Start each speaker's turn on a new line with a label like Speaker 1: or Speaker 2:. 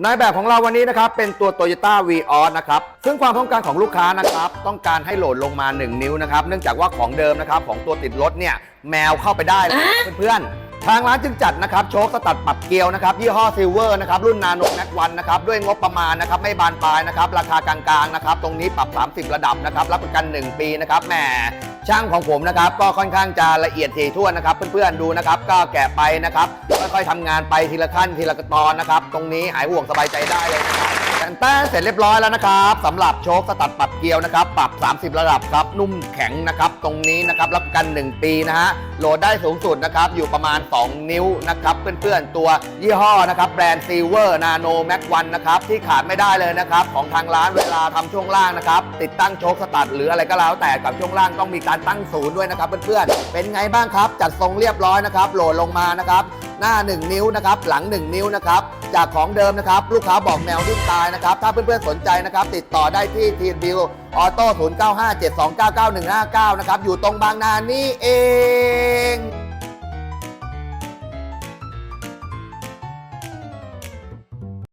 Speaker 1: ในแบบของเราวันนี้นะครับ เป็นตัว Toyota v ีออนะครับ ซึ่งความต้องการของลูกค้านะครับ ต้องการให้โหลดลงมา 1 นิ้วนะครับ เนื่องจากว่าของเดิมนะครับ ของตัวติดรถเนี่ย แมวเข้าไปได้นะครับเพื่อนๆ ทางร้านจึงจัดนะครับ โชคสตัดปรับเกลียวนะครับ ยี่ห้อซิลเวอร์นะครับ รุ่นนาโนแม็กวันนะครับ ด้วยงบประมาณนะครับ ไม่บานปลายนะครับ ราคากลางๆนะครับ ตรงนี้ปรับ 30 ระดับนะครับ รับประกัน 1 ปีนะครับ แหม ช่างของผมนะครับ ก็ค่อนข้างจะละเอียดถี่ถ้วนนะครับ เพื่อนๆดูนะครับ ก็แกะไปนะครับค่อยๆทำงานไปทีละขั้นทีละตอนนะครับ ตรงนี้หายห่วงสบายใจได้เลยนะครับแต่งแต้งเสร็จเรียบร้อยแล้วนะครับสำหรับโชคสตัดปรับเกลียวนะครับ ปรับ 30 ระดับครับนุ่มแข็งนะครับ ตรงนี้นะครับรับกัน 1 ปีนะฮะ โหลดได้สูงสุดนะครับ อยู่ประมาณ 2 นิ้วนะครับ เพื่อนๆ ตัวยี่ห้อนะครับ แบรนด์ซีเวอร์นาโนแม็กวันนะครับ ที่ขาดไม่ได้เลยนะครับ ของทางร้านเวลาทำช่วงล่างนะครับ ติดตั้งโชคสตัดหรืออะไรก็แล้วแต่กับช่วงล่างต้องมีการตั้งศูนย์ด้วยนะครับเพื่อนๆ เป็นไงบ้างครับ จัดทรงเรียบร้อยนะครับ โหลดลงมานะครับ หน้า 1 นิ้วนะครับ หลัง 1 นิ้วนะครับ จากของเดิมนะครับ ลูกค้าบอกแมวดิ้นตายนะครับ ถ้าเพื่อนๆสนใจนะครับ ติดต่อได้ที่ทีนบิวออโต้0957299159 นะครับ อยู่ตรงบางนานี่เอง